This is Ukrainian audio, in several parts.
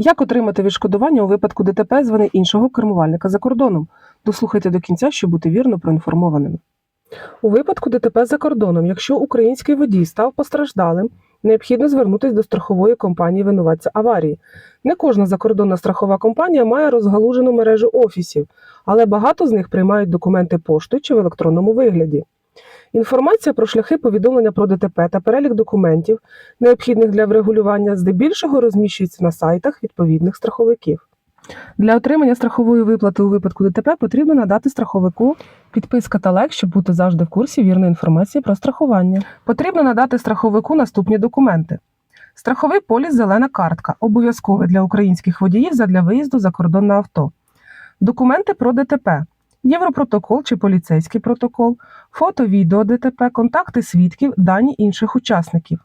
Як отримати відшкодування у випадку ДТП з іншого кермувальника за кордоном? Дослухайте до кінця, щоб бути вірно проінформованими. У випадку ДТП за кордоном, якщо український водій став постраждалим, необхідно звернутися до страхової компанії винуватця аварії. Не кожна закордонна страхова компанія має розгалужену мережу офісів, але багато з них приймають документи поштою чи в електронному вигляді. Інформація про шляхи повідомлення про ДТП та перелік документів, необхідних для врегулювання, здебільшого розміщується на сайтах відповідних страховиків. Для отримання страхової виплати у випадку ДТП потрібно надати страховику підписка та лайк, щоб бути завжди в курсі вірної інформації про страхування. Потрібно надати страховику наступні документи. Страховий поліс зелена картка, обов'язковий для українських водіїв задля виїзду за кордон на авто. Документи про ДТП. Європротокол чи поліцейський протокол, фото, відео ДТП, контакти свідків, дані інших учасників.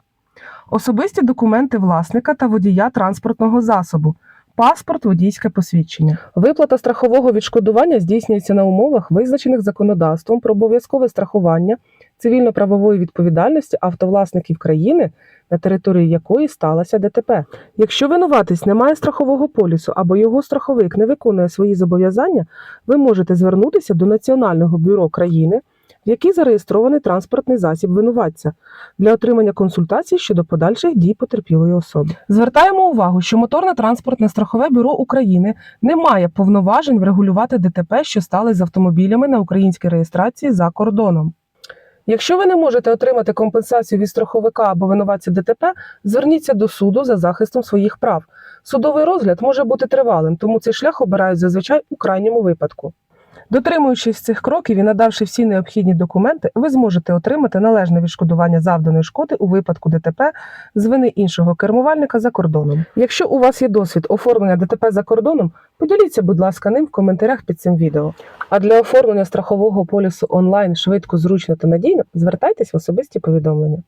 Особисті документи власника та водія транспортного засобу, паспорт, водійське посвідчення. Виплата страхового відшкодування здійснюється на умовах, визначених законодавством про обов'язкове страхування цивільно-правової відповідальності автовласників країни, на території якої сталося ДТП. Якщо винуватець не має страхового полісу або його страховик не виконує свої зобов'язання, ви можете звернутися до Національного бюро країни, в якій зареєстрований транспортний засіб винуватця для отримання консультацій щодо подальших дій потерпілої особи. Звертаємо увагу, що моторне транспортне страхове бюро України не має повноважень врегулювати ДТП, що стали з автомобілями на українській реєстрації за кордоном. Якщо ви не можете отримати компенсацію від страховика або винуватця ДТП, зверніться до суду за захистом своїх прав. Судовий розгляд може бути тривалим, тому цей шлях обирають зазвичай у крайньому випадку. Дотримуючись цих кроків і надавши всі необхідні документи, ви зможете отримати належне відшкодування завданої шкоди у випадку ДТП з вини іншого кермувальника за кордоном. Якщо у вас є досвід оформлення ДТП за кордоном, поділіться, будь ласка, ним в коментарях під цим відео. А для оформлення страхового полісу онлайн швидко, зручно та надійно звертайтесь в особисті повідомлення.